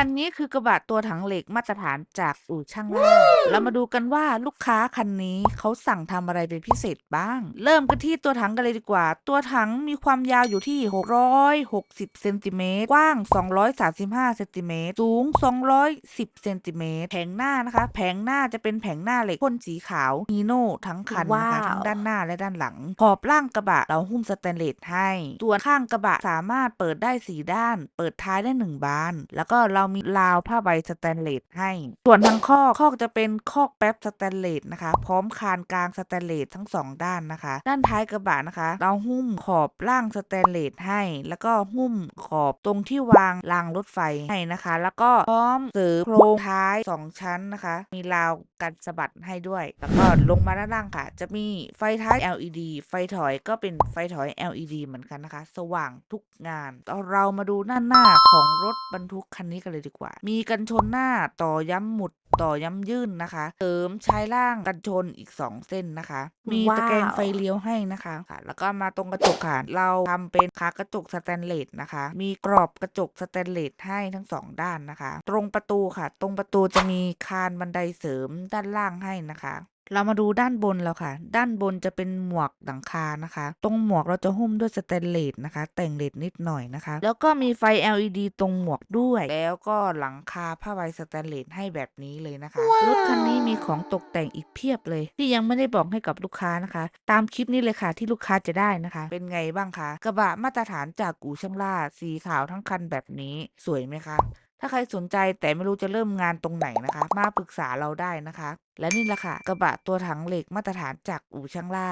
คันนี้คือกระบะตัวถังเหล็กมาตรฐานจากอู่ช่างล่าเรามาดูกันว่าลูกค้าคันนี้เขาสั่งทำอะไรเป็นพิเศษบ้าง เริ่มกันที่ตัวถังกันเลยดีกว่า ตัวถังมีความยาวอยู่ที่ 660 เซนติเมตร กว้าง 235 เซนติเมตร สูง 210 เซนติเมตร แผงหน้านะคะ แผงหน้าจะเป็นแผงหน้าเหล็กพ่นสีขาวฮีโน่ทั้งคันนะคะว้าวทั้งด้านหน้าและด้านหลัง ขอบล่างกระบะเราหุ้มสแตนเลสให้ส่วนข้างกระบะสามารถเปิดได้สีด้าน เปิดท้ายได้หนึ่งบาน แล้วก็เรามีราวผ้าใบสแตนเลสให้ ส่วนทางคอกคอกจะเป็นคอกแป๊บสแตนเลสนะคะ พร้อมคานกลางสแตนเลสทั้งสองด้านนะคะ ด้านท้ายกระบะนะคะ เราหุ้มขอบล่างสแตนเลสให้ แล้วก็หุ้มขอบตรงที่วางรางรถไฟให้นะคะ แล้วก็พร้อมเสริมโครงท้ายสองชั้นนะคะ มีราวกันสะบัดให้ด้วย แล้วก็ลงมาด้านล่างค่ะ จะมีไฟท้าย LED ไฟถอยก็เป็นไฟถอย LED เหมือนกันนะคะ สว่างทุกงานเอาเรามาดูด้าหน้าของรถบรรทุกคันนี้กันเลยดีกว่า มีกันชนหน้าต่อย้ำหมุดต่อย้ำยื่นนะคะ เสริมชายล่างกันชนอีก 2 เส้นนะคะ มีตะแกรงไฟเลี้ยวให้นะคะค่ะ แล้วก็มาตรงกระจกค่ะเราทำเป็นขากระจกสแตนเลสนะคะ มีกรอบกระจกสแตนเลสให้ทั้งสองด้านนะคะ ตรงประตูค่ะ ตรงประตูจะมีคานบันไดเสริมด้านล่างให้นะคะ เรามาดูด้านบนแล้วค่ะ ด้านบนจะเป็นหมวกหลังคานะคะ ตรงหมวกเราจะหุ้มด้วยสแตนเลสนะคะ แต่งเลสนิดหน่อยนะคะ แล้วก็มีไฟ LED ตรงหมวกด้วย แล้วก็หลังคาผ้าใบสแตนเลสให้แบบนี้เลยนะคะ รถคันนี้มีของตกแต่งอีกเพียบเลย ที่ยังไม่ได้บอกให้กับลูกค้านะคะ ตามคลิปนี้เลยค่ะที่ลูกค้าจะได้นะคะ เป็นไงบ้างคะ กระบะมาตรฐานจากกู่ช่างล่า สีขาวทั้งคันแบบนี้ สวยไหมคะ ถ้าใครสนใจแต่ไม่รู้จะเริ่มงานตรงไหนนะคะ มาปรึกษาเราได้นะคะ และนี่แหละค่ะ กระบะตัวถังเหล็กมาตรฐานจากอู่ช่างล่า